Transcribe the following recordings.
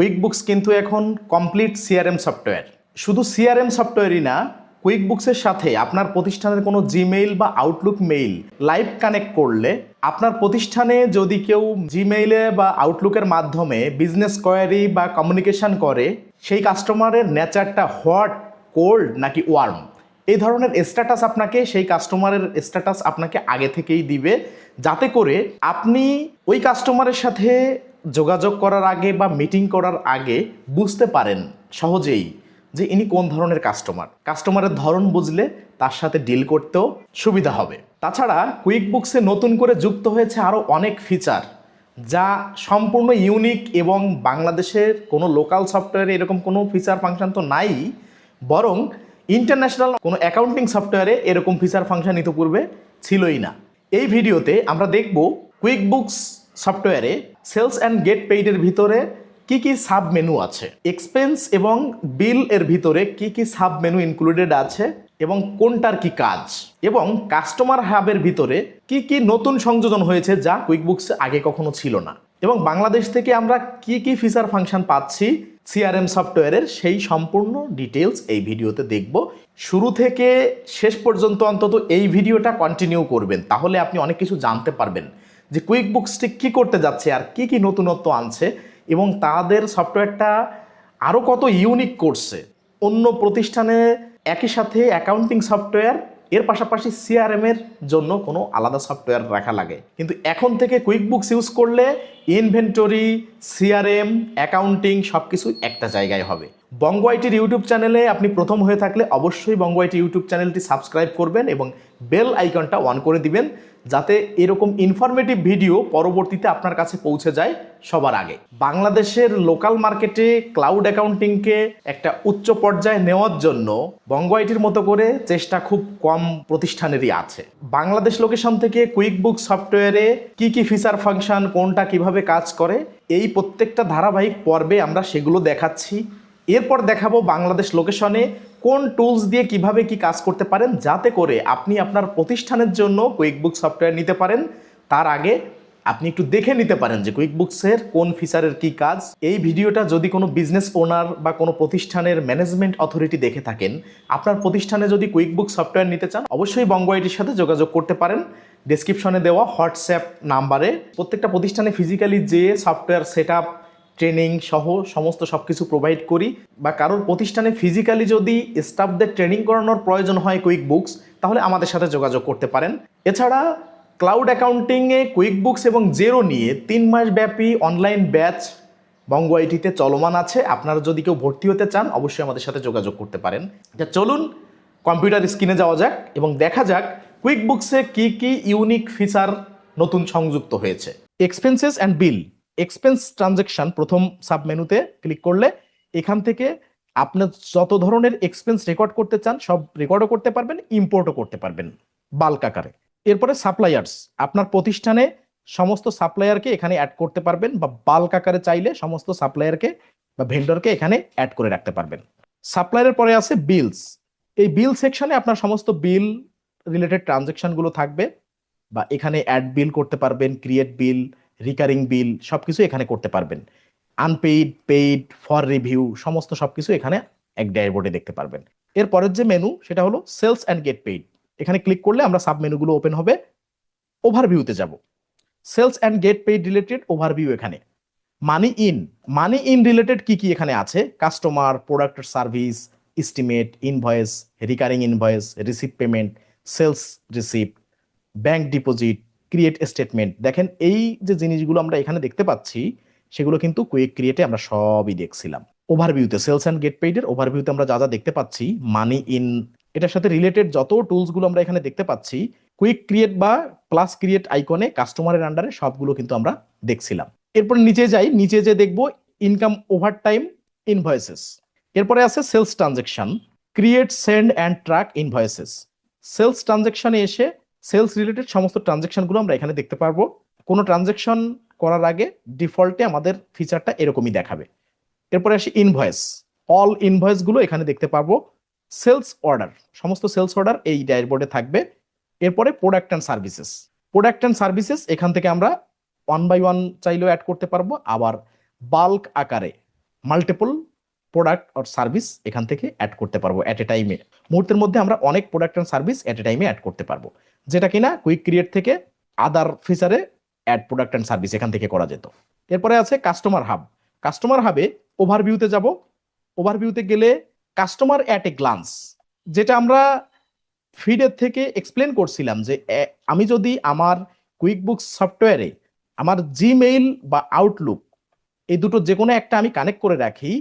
Quick books কিন্তু এখন complete CRM software শুধু সিআরএম সফটওয়্যারই না কুইক বুকসের সাথে আপনার প্রতিষ্ঠানের কোনো জিমেইল বা আউটলুক মেইল লাইভ কানেক্ট করলে আপনার প্রতিষ্ঠানে যদি কেউ জিমেইলে বা আউটলুকের মাধ্যমে বিজনেস কোয়ারি বা কমিউনিকেশন করে, সেই কাস্টমারের নেচারটা হট কোল্ড নাকি ওয়ার্ম এই ধরনের স্ট্যাটাস আপনাকে, সেই কাস্টমারের স্ট্যাটাস আপনাকে আগে থেকেই দিবে। যাতে করে আপনি ওই কাস্টমারের সাথে যোগাযোগ করার আগে বা মিটিং করার আগে বুঝতে পারেন সহজেই যে ইনি কোন ধরনের কাস্টমার কাস্টমারের ধরন বুঝলে তার সাথে ডিল করতেও সুবিধা হবে। তাছাড়া কুইক বুকসে নতুন করে যুক্ত হয়েছে আরও অনেক ফিচার যা সম্পূর্ণ ইউনিক এবং বাংলাদেশের কোনো লোকাল সফটওয়্যারে এরকম কোনো ফিচার ফাংশন তো নাই, বরং ইন্টারন্যাশনাল কোনো অ্যাকাউন্টিং সফটওয়্যারে এরকম ফিচার ফাংশন ইতিপূর্বে ছিলই না। এই ভিডিওতে আমরা দেখব কুইক বুকস সফটওয়্যারে সেলস অ্যান্ড গেট পেইডের ভিতরে কি কি সাব মেনু আছে? এক্সপেন্স এবং বিল এর ভিতরে কি কি সাব মেনু ইনক্লুডেড আছে? এবং কোনটার কি কাজ? এবং কাস্টমার হাবের ভিতরে কি কি নতুন সংযোজন হয়েছে যা কুইকবুকস আগে কখনো ছিল না? এবং বাংলাদেশ থেকে আমরা কি কি ফিচার ফাংশন পাচ্ছি সিআরএম সফটওয়্যারের সেই সম্পূর্ণ ডিটেলস এই ভিডিওতে দেখব। শুরু থেকে শেষ পর্যন্ত অন্তত এই ভিডিওটা কন্টিনিউ করবেন, তাহলে আপনি অনেক কিছু জানতে পারবেন। যে কুইক বুকসটি কী করতে যাচ্ছে আর কি কি নতুনত্ব আনছে এবং তাদের সফটওয়্যারটা আরও কত ইউনিক করছে। অন্য প্রতিষ্ঠানে একই সাথে অ্যাকাউন্টিং সফটওয়্যার এর পাশাপাশি সিআরএম এর জন্য কোনো আলাদা সফটওয়্যার রাখা লাগে। কিন্তু এখন থেকে কুইক বুকস ইউজ করলে ইনভেন্টরি সিআরএম অ্যাকাউন্টিং সব কিছু একটা জায়গায় হবে। বঙ্গ আইটির ইউটিউব চ্যানেলে আপনি প্রথম হয়ে থাকলে অবশ্যই বঙ্গ আইটি ইউটিউব চ্যানেলটি সাবস্ক্রাইব করবেন এবং বেল আইকনটা অন করে দিবেন, যাতে এরকম ইনফরমেটিভ ভিডিও পরবর্তীতে আপনার কাছে পৌঁছে যায় সবার আগে। বাংলাদেশের লোকাল মার্কেটে ক্লাউড অ্যাকাউন্টিংকে একটা উচ্চ পর্যায়ে নেওয়ার জন্য বঙ্গ আইটির মতো করে চেষ্টা খুব কম প্রতিষ্ঠানেরই আছে। বাংলাদেশ লোকেশন থেকে কুইক বুক সফটওয়্যারে কি কি ফিচার ফাংশন কোনটা কীভাবে কাজ করে, এই প্রত্যেকটা ধারাবাহিক পর্বে আমরা সেগুলো দেখাচ্ছি। এরপর দেখাবো বাংলাদেশ লোকেশনে কোন টুলস দিয়ে কীভাবে কি কাজ করতে পারেন, যাতে করে আপনি আপনার প্রতিষ্ঠানের জন্য কুইকবুক সফটওয়্যার নিতে পারেন। তার আগে আপনি একটু দেখে নিতে পারেন যে কুইকবুকসের কোন ফিচারের কি কাজ। এই ভিডিওটা যদি কোনো বিজনেস ওনার বা কোনো প্রতিষ্ঠানের ম্যানেজমেন্ট অথরিটি দেখে থাকেন, আপনার প্রতিষ্ঠানে যদি কুইকবুক সফটওয়্যার নিতে চান, অবশ্যই বঙ্গ আইটির সাথে যোগাযোগ করতে পারেন। ডেসক্রিপশনে দেওয়া হোয়াটসঅ্যাপ নাম্বারে প্রত্যেকটা প্রতিষ্ঠানে ফিজিক্যালি যে সফটওয়্যার সেট ট্রেনিং সহ সমস্ত সব কিছু প্রোভাইড করি বা কারোর প্রতিষ্ঠানে ফিজিক্যালি যদি স্টাফদের ট্রেনিং করানোর প্রয়োজন হয় কুইক বুকস তাহলে আমাদের সাথে যোগাযোগ করতে পারেন। এছাড়া ক্লাউড অ্যাকাউন্টিংয়ে কুইক বুকস এবং জেরো নিয়ে তিন মাস ব্যাপী অনলাইন ব্যাচ বঙ্গ আইটিতে চলমান আছে। আপনারা যদি কেউ ভর্তি হতে চান, অবশ্যই আমাদের সাথে যোগাযোগ করতে পারেন। যা চলুন কম্পিউটার স্ক্রিনে যাওয়া যাক এবং দেখা যাক কুইক বুকসে কী কী ইউনিক ফিচার নতুন সংযুক্ত হয়েছে। Expenses and bill expense transaction প্রথম সাব মেনুতে ক্লিক করলে এখান থেকে আপনার যত ধরনের এক্সপেন্স রেকর্ড করতে চান, সব রেকর্ডও করতে পারবেন ইম্পোর্টও করতে পারবেন বাল্ক আকারে। এরপরে সাপ্লায়ার্স আপনার প্রতিষ্ঠানে সমস্ত সাপ্লায়ারকে এখানে অ্যাড করতে পারবেন বা বাল্ক আকারে চাইলে সমস্ত সাপ্লায়ারকে বা ভেন্ডরকে এখানে অ্যাড করে রাখতে পারবেন। সাপ্লায়ারের পরে আছে বিলস এই বিল সেকশনে আপনার সমস্ত বিল রিলেটেড ট্রানজেকশনগুলো থাকবে বা এখানে অ্যাড বিল করতে পারবেন ক্রিয়েট বিল রিকারিং বিল সব কিছু এখানে করতে পারবেন। আনপেইড পেইড ফর রিভিউ সমস্ত সব কিছু এখানে এক ড্যাশবোর্ডে দেখতে পারবেন। এরপরের যে মেনু সেটা হলো সেলস অ্যান্ড গেট পেইড এখানে ক্লিক করলে আমরা সাব মেনুগুলো ওপেন হবে ওভারভিউতে যাব। Sales and get paid related overview এখানে। Money in money in related কি কি এখানে আছে? Customer product service estimate invoice recurring invoice receive payment sales receipt bank deposit create statement দেখেন, এই যে জিনিসগুলো আমরা এখানে দেখতে পাচ্ছি, সেগুলো কিন্তু কুইক ক্রিয়েটে আমরা সবই দেখছিলাম। ওভারভিউতে সেলস অ্যান্ড গেট পেইডের ওভারভিউতে আমরা যা যা দেখতে পাচ্ছি মানি ইন এটার সাথে রিলেটেড যত টুলসগুলো আমরা এখানে দেখতে পাচ্ছি কুইক ক্রিয়েট বা প্লাস ক্রিয়েট আইকনে কাস্টমারের আন্ডারে সবগুলো কিন্তু আমরা দেখছিলাম। এরপর নিচে যাই, নিচে যে দেখব ইনকাম ওভার টাইম ইনভয়েসেস এরপরে আছে sales transaction create send and track invoices sales ট্রানজেকশনে এসে সেলস রিলেটেড সমস্ত ট্রানজেকশনগুলো আমরা এখানে দেখতে পারব। কোনো ট্রানজেকশন করার আগে ডিফল্টে আমাদের ফিচারটা এরকমই দেখাবে। এরপরে আসি ইনভয়েস অল ইনভয়েসগুলো এখানে দেখতে পারব। Sales order. সমস্ত সেলস অর্ডার এই ড্যাশবোর্ডে থাকবে। এরপরে product and services product and services এখান থেকে আমরা ওয়ান বাই ওয়ান চাইলেও অ্যাড করতে পারব। আবার বাল্ক আকারে। মাল্টিপল প্রোডাক্ট অর সার্ভিস এখান থেকে অ্যাড করতে পারব অ্যাট এ। টাইমে মুহূর্তের মধ্যে আমরা অনেক product and service at a টাইমে অ্যাড করতে পারব। যেটা কিনা কুইক ক্রিয়েট থেকে আদার ফিচারে অ্যাড প্রোডাক্ট অ্যান্ড সার্ভিস এখান থেকে করা যেত। এরপরে আছে কাস্টমার হাব কাস্টমার হাবে ওভারভিউতে যাব। ওভারভিউতে গেলে কাস্টমার অ্যাট এ গ্লান্স যেটা আমরা ফিডের থেকে এক্সপ্লেন করছিলাম যে আমি যদি আমার কুইক বুকস সফটওয়্যারে আমার জিমেইল বা আউটলুক এই দুটো যে কোনো একটা আমি কানেক্ট করে রাখি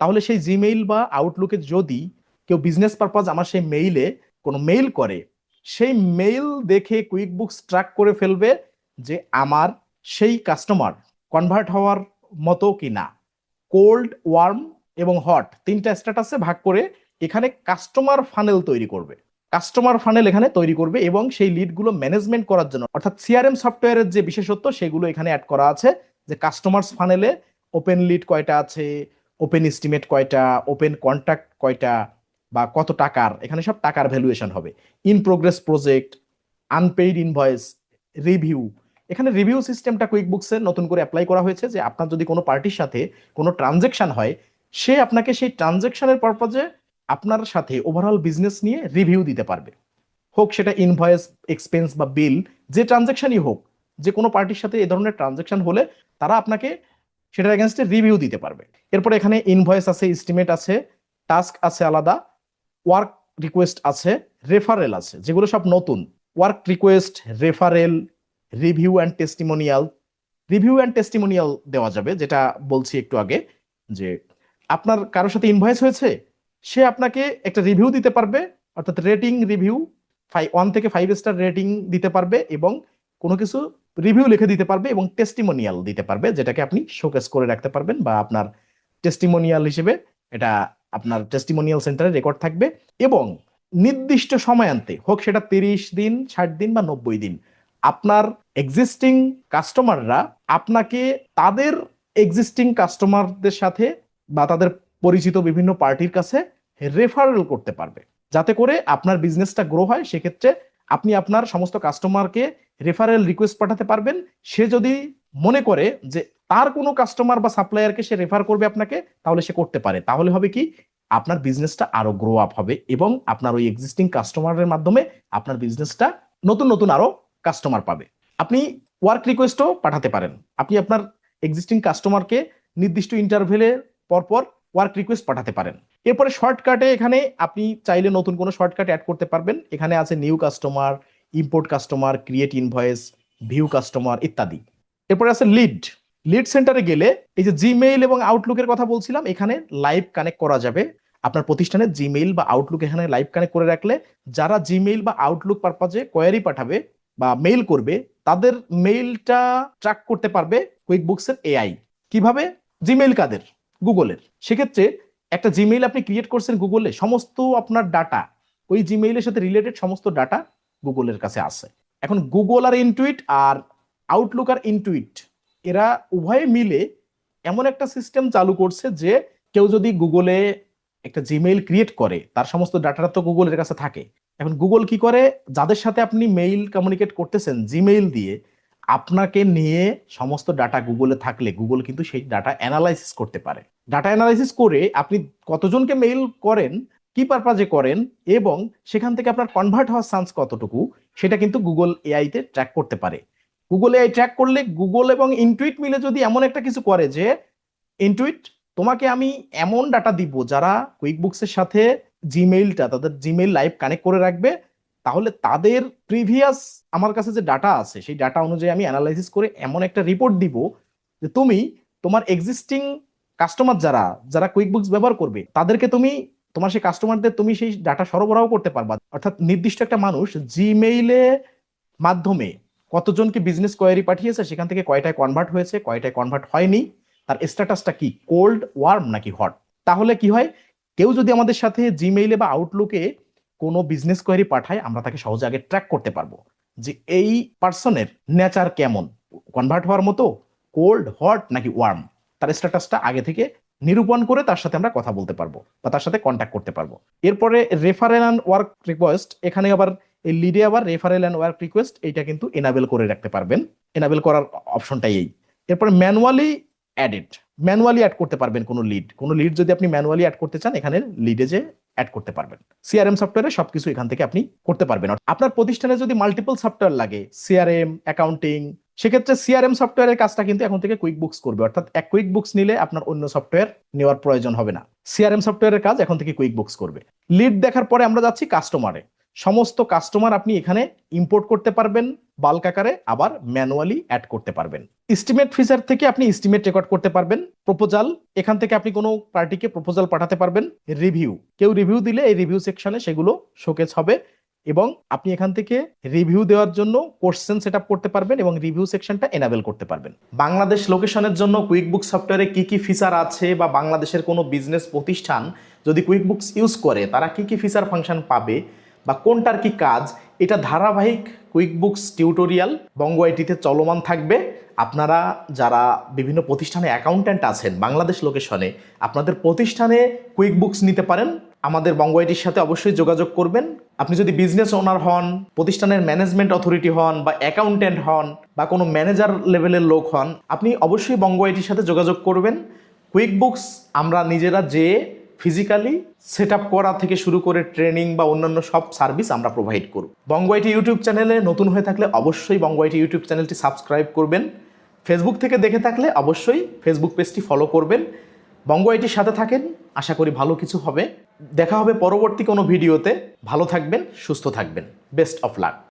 তাহলে সেই জিমেইল বা আউটলুকে যদি কেউ বিজনেস পারপাস আমার সেই মেইলে কোনো মেইল করে, সেই মেইল দেখে কুইক বুকস ট্র্যাক করে ফেলবে যে আমার সেই কাস্টমার কনভার্ট হওয়ার মতো কি না কোল্ড ওয়ার্ম এবং হট তিনটা স্ট্যাটাসে ভাগ করে এখানে কাস্টমার ফানেল তৈরি করবে। কাস্টমার ফানেল এখানে তৈরি করবে এবং সেই লিডগুলো ম্যানেজমেন্ট করার জন্য, অর্থাৎ সিআরএম সফটওয়্যারের যে বিশেষত্ব সেগুলো এখানে অ্যাড করা আছে যে কাস্টমার্স ফানেলে ওপেন লিড কয়টা আছে ওপেন এস্টিমেট কয়টা ওপেন কন্ট্যাক্ট কয়টা বা কত টাকার, এখানে সব টাকার ভ্যালুয়েশন হবে। In progress project unpaid invoice review এখানে রিভিউ সিস্টেমটা কুইক বুকসে নতুন করে অ্যাপ্লাই করা হয়েছে যে আপনার যদি কোনো পার্টির সাথে কোনো ট্রানজেকশন হয়, সে আপনাকে সেই ট্রানজেকশনের পারপাজে আপনার সাথে ওভারঅল বিজনেস নিয়ে রিভিউ দিতে পারবে। হোক সেটা ইনভয়েস এক্সপেন্স বা বিল যে ট্রানজেকশনই হোক, যে কোনো পার্টির সাথে এ ধরনের ট্রানজেকশন হলে তারা আপনাকে সেটার এগেনস্টে রিভিউ দিতে পারবে। এরপরে এখানে ইনভয়েস আছে এস্টিমেট আছে টাস্ক আছে আলাদা ওয়ার্ক রিকোয়েস্ট আছে রেফারেল আছে, যেগুলো সব নতুন। Work request referral review and testimonial review and testimonial দেওয়া যাবে, যেটা বলছি একটু আগে, যে আপনার কারোর সাথে ইনভয়েস হয়েছে, সে আপনাকে একটা রিভিউ দিতে পারবে, অর্থাৎ রেটিং রিভিউ ফাইভ ওয়ান থেকে ফাইভ স্টার রেটিং দিতে পারবে এবং কোনো কিছু রিভিউ লিখে দিতে পারবে এবং টেস্টিমোনিয়াল দিতে পারবে, যেটাকে আপনি শোকেস করে রাখতে পারবেন বা আপনার টেস্টিমোনিয়াল হিসেবে এটা আপনার টেস্টিমোনিয়াল সেন্টারে রেকর্ড থাকবে এবং নির্দিষ্ট সময়ান্তে, হোক সেটা তিরিশ দিন, ষাট দিন বা নব্বই দিন, আপনার এক্সিস্টিং কাস্টমাররা আপনাকে তাদের এক্সিস্টিং কাস্টমারদের সাথে বা তাদের পরিচিত বিভিন্ন পার্টির কাছে রেফারেল করতে পারবে। যাতে করে আপনার বিজনেসটা গ্রো হয়, সেক্ষেত্রে আপনি আপনার সমস্ত কাস্টমারকে রেফারেল রিকোয়েস্ট পাঠাতে পারবেন। সে যদি মনে করে যে তার কোনো কাস্টমার বা সাপ্লায়ারকে সে রেফার করবে আপনাকে, তাহলে সে করতে পারে। তাহলে হবে কি? আপনার বিজনেসটা আরও গ্রো আপ হবে এবং আপনার ওই এক্সিস্টিং কাস্টমারের মাধ্যমে আপনার বিজনেসটা নতুন নতুন আরও কাস্টমার পাবে। আপনি ওয়ার্ক রিকোয়েস্টও পাঠাতে পারেন। আপনি আপনার এক্সিস্টিং কাস্টমারকে নির্দিষ্ট ইন্টারভেলে পরপর ওয়ার্ক রিকোয়েস্ট পাঠাতে পারেন। এরপরে শর্টকাটে এখানে আপনি চাইলে নতুন কোনো শর্টকাট অ্যাড করতে পারবেন। এখানে আছে new customer import customer create invoice view customer ইত্যাদি। এরপরে আছে লিড লিড সেন্টারে গেলে এই যে জিমেইল এবং আউটলুকের কথা বলছিলাম, এখানে লাইভ কানেক্ট করা যাবে। আপনার প্রতিষ্ঠানের জিমেইল বা আউটলুক এখানে লাইভ কানেক্ট করে রাখলে যারা জিমেইল বা আউটলুক পারপাজে কোয়ারি পাঠাবে বা মেইল করবে, তাদের মেইলটা ট্র্যাক করতে পারবে কুইক বুকসের এআই কীভাবে? জিমেইল কাদের? গুগলের সেক্ষেত্রে একটা জিমেইল আপনি ক্রিয়েট করছেন গুগলে সমস্ত আপনার ডাটা ওই জিমেইলের সাথে রিলেটেড সমস্ত ডাটা গুগলের কাছে আছে। এখন গুগল আর ইনটুইট আর আউটলুক আর ইনটুইট এরা উভয়ে মিলে এমন একটা সিস্টেম চালু করছে যে কেউ যদি গুগলে একটা জিমেইল ক্রিয়েট করে, তার সমস্ত ডাটাটা তো গুগলের কাছে থাকে। এখন গুগল কি করে? যাদের সাথে আপনি মেইল কমিউনিকেট করতেছেন জিমেইল দিয়ে, আপনাকে নিয়ে সমস্ত ডাটা গুগলে থাকলে গুগল কিন্তু সেই ডাটা অ্যানালাইসিস করতে পারে। ডাটা অ্যানালাইসিস করে আপনি কতজনকে মেইল করেন কি পারপাজে করেন এবং সেখান থেকে আপনার কনভার্ট হওয়ার চান্স কতটুকু, সেটা কিন্তু গুগল এআইতে ট্র্যাক করতে পারে। গুগল এআই ট্র্যাক করলে গুগল এবং ইনটুইট মিলে যদি এমন একটা কিছু করে যে ইনটুইট তোমাকে আমি এমন ডাটা দিব যারা কুইক বুকসের সাথে জিমেইলটা তাদের জিমেইল লাইভ কানেক্ট করে রাখবে, তাহলে তাদের প্রিভিয়াস আমার কাছে যে ডাটা আছে, সেই ডাটা অনুযায়ী আমি অ্যানালাইসিস করে এমন একটা রিপোর্ট দিব যে তুমি তোমার এক্সিস্টিং কাস্টমার যারা যারা কুইক বুকস ব্যবহার করবে, তাদেরকে তুমি তোমার সেই কাস্টমারদের তুমি সেই ডাটা সরবরাহ করতে পারবা। অর্থাৎ নির্দিষ্ট একটা মানুষ জিমেইলে মাধ্যমে কতজনকে বিজনেস কোয়ারি পাঠিয়েছে, সেখান থেকে কয়টায় কনভার্ট হয়েছে, কয়টায় কনভার্ট হয়নি, তার স্ট্যাটাসটা কি কোল্ড ওয়ার্ম নাকি হট তাহলে কি হয়, কেউ যদি আমাদের সাথে জিমেইলে বা আউটলুকে কোনো বিজনেস কোয়ারি পাঠায়, আমরা তাকে সহজে আগে ট্র্যাক করতে পারব যে এই পার্সনের নেচার কেমন। কনভার্ট হওয়ার মতো কোল্ড হট নাকি ওয়ার্ম তার স্ট্যাটাসটা আগে থেকে নিরূপণ করে তার সাথে আমরা কথা বলতে পারব বা তার সাথে কন্ট্যাক্ট করতে পারব। এরপরে রেফারেল অ্যান্ড ওয়ার্ক রিকোয়েস্ট এখানে আবার এই লিডে আবার রেফারেল অ্যান্ড ওয়ার্ক রিকোয়েস্ট এইটা কিন্তু এনাবেল করে রাখতে পারবেন। এনাবেল করার অপশনটাই এই। এরপরে ম্যানুয়ালি অ্যাডেড ম্যানুয়ালি অ্যাড করতে পারবেন কোনো লিড কোনো লিড যদি আপনি ম্যানুয়ালি অ্যাড করতে চান, এখানে লিডে যে অ্যাড করতে পারবেন। সিআরএম সফটওয়্যারে সবকিছু এখান থেকে আপনি করতে পারবেন। আপনার প্রতিষ্ঠানে যদি মাল্টিপল সফটওয়্যার লাগে সিআরএম অ্যাকাউন্টিং সেক্ষেত্রে সিআরএম সফটওয়্যারের কাজটা কিন্তু এখন থেকে কুইক বুকস করবে। অর্থাৎ এক কুইক বুকস নিলে আপনার অন্য সফটওয়্যার নেওয়ার প্রয়োজন হবে না। সিআরএম সফটওয়্যারের কাজ এখন থেকে কুইক বুকস করবে। লিড দেখার পরে আমরা যাচ্ছি কাস্টমারে সমস্ত কাস্টমার আপনি এখানে ইম্পোর্ট করতে পারবেন বাল্ক আকারে, আবার ম্যানুয়ালি অ্যাড করতে পারবেন। এস্টিমেট ফিচার থেকে আপনি এস্টিমেট রেকর্ড করতে পারবেন। প্রপোজাল এখান থেকে আপনি কোনো পার্টিকে প্রপোজাল পাঠাতে পারবেন। রিভিউ কেউ রিভিউ দিলে এই রিভিউ সেকশনে সেগুলো শোকেজ হবে। এবং আপনি এখান থেকে রিভিউ দেওয়ার জন্য কোশ্চেন সেট করতে পারবেন এবং রিভিউ সেকশনটা এনাবেল করতে পারবেন। বাংলাদেশ লোকেশনের জন্য কুইক বুক সফটওয়্যারে কি কি ফিচার আছে বা বাংলাদেশের কোনো বিজনেস প্রতিষ্ঠান যদি কুইক বুকস ইউজ করে, তারা কি কি ফিচার ফাংশন পাবে বা কোনটার কি কাজ, এটা ধারাবাহিক কুইক বুকস টিউটোরিয়াল বঙ্গ আইটিতে চলমান থাকবে। আপনারা যারা বিভিন্ন প্রতিষ্ঠানে অ্যাকাউন্ট্যান্ট আছেন বাংলাদেশ লোকেশনে আপনাদের প্রতিষ্ঠানে কুইক বুকস নিতে পারেন। আমাদের বঙ্গ আইটির সাথে অবশ্যই যোগাযোগ করবেন। আপনি যদি বিজনেস ওনার হন, প্রতিষ্ঠানের ম্যানেজমেন্ট অথরিটি হন, বা অ্যাকাউন্ট্যান্ট হন, বা কোনো ম্যানেজার লেভেলের লোক হন, আপনি অবশ্যই বঙ্গ আইটির সাথে যোগাযোগ করবেন। কুইক বুকস আমরা নিজেরা যে ফিজিক্যালি সেট আপ করা থেকে শুরু করে ট্রেনিং বা অন্যান্য সব সার্ভিস আমরা প্রোভাইড করব। বঙ্গ আইটি ইউটিউব চ্যানেলে নতুন হয়ে থাকলে অবশ্যই বঙ্গ আইটি ইউটিউব চ্যানেলটি সাবস্ক্রাইব করবেন। ফেসবুক থেকে দেখে থাকলে অবশ্যই ফেসবুক পেজটি ফলো করবেন। বঙ্গ আইটির সাথে থাকেন। আশা করি ভালো কিছু হবে। দেখা হবে পরবর্তী কোনো ভিডিওতে। ভালো থাকবেন সুস্থ থাকবেন। Best of luck